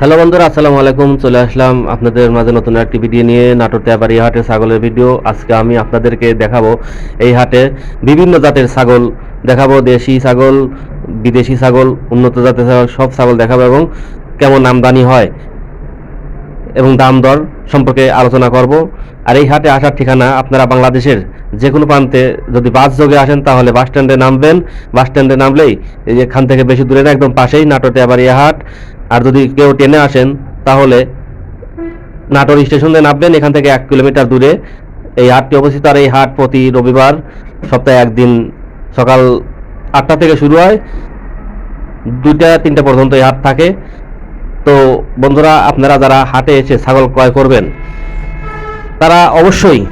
Hello বন্ধুরা, আসসালামু আলাইকুম, চলে আসলাম আপনাদের মাঝে নতুন একটি ভিডিও নিয়ে। নাটোর তেবাড়ি হাটে ছাগলের ভিডিও আজকে আমি আপনাদেরকে দেখাবো এই হাটে বিভিন্ন জাতের ছাগল। দেখাবো দেশি ছাগল, বিদেশি ছাগল, উন্নত জাতের ছাগল, সব ছাগল দেখাবো এবং কেমন আমদানি হয় এবং দাম দর সম্পর্কে আলোচনা করব। আর এই হাটে আসার ঠিকানা আপনারা বাংলাদেশের যে কোনো প্রান্তে যদি বাস যোগে আসেন, তাহলে বাস স্ট্যান্ডে নামবেন। বাস স্ট্যান্ডে নামলেই এই এখান থেকে বেশি দূরে না, একদম পাশেই নাটোর তেবাড়িয়া হাট। আর যদি কেউ ট্রেনে আসেন, তাহলে নাটোর স্টেশনে নামবেন, এখান থেকে এক কিলোমিটার দূরে। এই হাটটি অবস্থিত, আর এই হাট প্রতি রবিবার সপ্তাহে একদিন সকাল আটটা থেকে শুরু হয়, দুইটা, তিনটা পর্যন্ত এই হাট থাকে। তো বন্ধুরা, আপনারা যারা হাটে এসে ছাগল ক্রয় করবেন, তারা অবশ্যই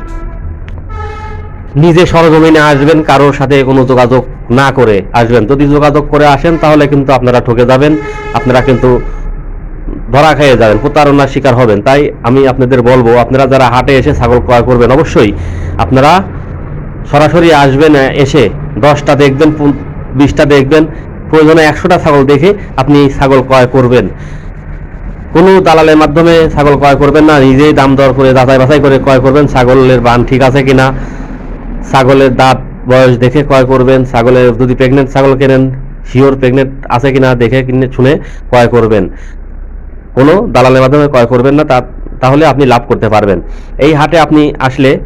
নিজে সরজমিনে আসবেন, কারোর সাথে কোনো যোগাযোগ না করে আসবেন। যদি যোগাযোগ করে আসেন, তাহলে কিন্তু আপনারা ঠকে যাবেন, আপনারা কিন্তু ধরা খেয়ে যাবেন, প্রতারণার শিকার হবেন। তাই আমি আপনাদের বলব, আপনারা যারা হাটে এসে ছাগল ক্রয় করবেন, অবশ্যই আপনারা সরাসরি আসবেন এসে দশটা দেখবেন বিশটা দেখবেন, প্রয়োজনে একশোটা ছাগল দেখে আপনি ছাগল ক্রয় করবেন। কোনো দালালের মাধ্যমে ছাগল ক্রয় করবেন না, নিজেই দাম দর করে যাচাই বাছাই করে ক্রয় করবেন, ছাগলের বান ঠিক আছে কিনা ছাগলের দাঁত বয়স দেখে ক্রয় করবেন, ছাগলের যদি প্রেগনেন্ট ছাগল কেনেন শিওর প্রেগনেন্ট আছে কিনা দেখে কিনে শুনে ক্রয় করবেন। কোনো দালালের মাধ্যমে ক্রয় করবেন না, তা- তাহলে আপনি লাভ করতে পারবেন। এই হাটে আপনি আসলে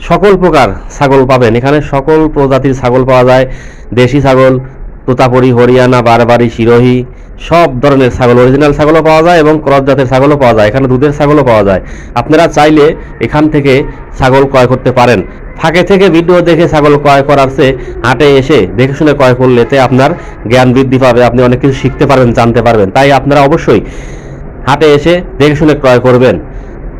সকল প্রকার ছাগল পাবেন। এখানে সকল প্রজাতির ছাগল পাওয়া যায়। দেশি ছাগল, তোতাপুরি, হরিয়ানা, বারবারি সিরোহি সব ধরনের ছাগল অরিজিনাল ছাগলও পাওয়া যায় এবং ক্রস জাতের ছাগলও পাওয়া যায়। এখানে দুধের ছাগলও পাওয়া যায়। আপনারা চাইলে এখান থেকে ছাগল ক্রয় করতে পারেন। ফাঁকে থেকে ভিডিও দেখে ছাগল ক্রয় করার চেয়ে হাটে এসে দেখে শুনে ক্রয় করলে তে আপনার জ্ঞান বৃদ্ধি পাবে, আপনি অনেক কিছু শিখতে পারবেন, জানতে পারবেন। তাই আপনারা অবশ্যই হাটে এসে দেখে শুনে ক্রয় করবেন।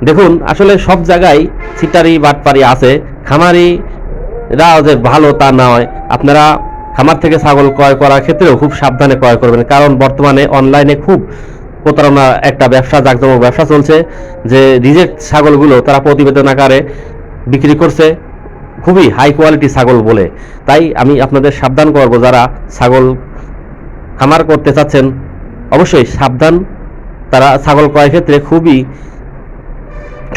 দেখুন, আসলে সব জায়গায় সিটারি বাটপারি আছে। খামারিরা যে ভালো তা নয়। আপনারা খামার থেকে ছাগল ক্রয় করার ক্ষেত্রেও খুব সাবধানে ক্রয় করবেন। কারণ বর্তমানে অনলাইনে খুব প্রতারণা একটা ব্যবসা, জাকজমক ব্যবসা চলছে যে রিজেক্ট ছাগলগুলো তারা প্রতিবেদন আকারে বিক্রি করছে। খুবই হাই কোয়ালিটি ছাগল বলে। তাই আমি আপনাদের সাবধান করব যারা ছাগল খামার করতে চাচ্ছেন, অবশ্যই সাবধান তারা ছাগল ক্রয়ের ক্ষেত্রে খুবই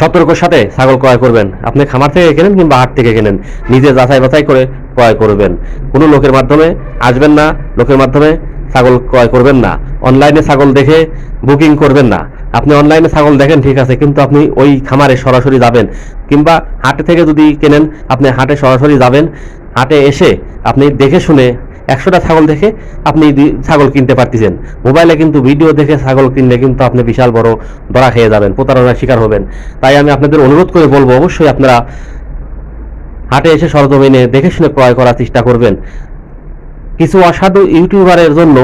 সতর্কর সাথে ছাগল ক্রয় করবেন। আপনি খামার থেকে কেনেন কিংবা হাট থেকে কেনেন, নিজে যাচাই বাছাই করে ক্রয় করবেন। কোনো লোকের মাধ্যমে আসবেন না, লোকের মাধ্যমে ছাগল ক্রয় করবেন না। অনলাইনে ছাগল দেখে বুকিং করবেন না। আপনি অনলাইনে ছাগল দেখেন, ঠিক আছে, কিন্তু আপনি ওই খামারে সরাসরি যাবেন। কিংবা হাটে থেকে যদি কেনেন, আপনি হাটে সরাসরি যাবেন। হাটে এসে আপনি দেখে শুনে একশোটা ছাগল দেখে আপনি ছাগল কিনতে পারতেছেন। মোবাইলে কিন্তু ভিডিও দেখে ছাগল কিনলে কিন্তু আপনি বিশাল বড় ধরা খেয়ে যাবেন, প্রতারণার শিকার হবেন। তাই আমি আপনাদের অনুরোধ করে বলব, অবশ্যই আপনারা হাটে এসে সরজমিনে দেখে শুনে ক্রয় করার চেষ্টা করবেন। কিছু অসাধু ইউটিউবারের জন্য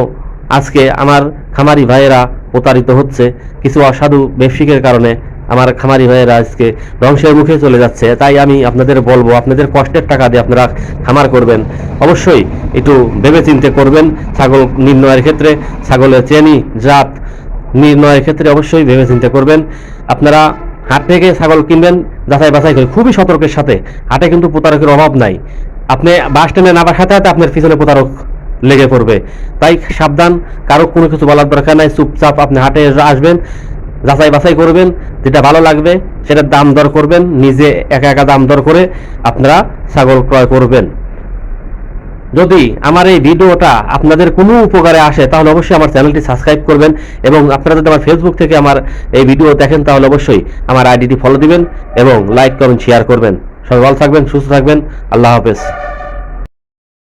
আজকে আমার খামারি ভাইয়েরা প্রতারিত হচ্ছে। কিছু অসাধু ব্যবসায়িকের কারণে আমার খামারি হয়ে আজকে ধ্বংসের মুখে চলে যাচ্ছে। তাই আমি আপনাদের বলব, আপনাদের কষ্টের টাকা দিয়ে আপনারা খামার করবেন। অবশ্যই একটু ভেবে চিন্তে করবেন। ছাগল নির্ণয়ের ক্ষেত্রে, ছাগলের চেনি, জাত নির্ণয়ের ক্ষেত্রে অবশ্যই ভেবে চিন্তে করবেন। আপনারা হাট থেকে ছাগল কিনবেন, যাচাই বাছাই করে। খুবই সতর্কের সাথে। হাটে কিন্তু প্রতারকের অভাব নাই। আপনি বাস স্ট্যান্ডে নামার সাথে সাথে আপনার পিছনে প্রতারক লেগে পড়বে। তাই সাবধান, কারও কোনো কিছু বলার দরকার নাই, চুপচাপ আপনি হাটে আসবেন, যাচাই বাছাই করবেন, যেটা ভালো লাগবে সেটার দাম দর করবেন, নিজে একা একা দাম দর করে আপনারা ছাগল ক্রয় করবেন। যদি আমার এই ভিডিওটা আপনাদের কোনো উপকারে আসে, তাহলে অবশ্যই আমার চ্যানেলটি সাবস্ক্রাইব করবেন এবং আপনারা যদি আমার ফেসবুক থেকে আমার এই ভিডিও দেখেন, তাহলে অবশ্যই আমার আইডিটি ফলো দিবেন এবং লাইক, কমেন্ট শেয়ার করবেন। সবাই ভালো থাকবেন, সুস্থ থাকবেন। আল্লাহ হাফেজ।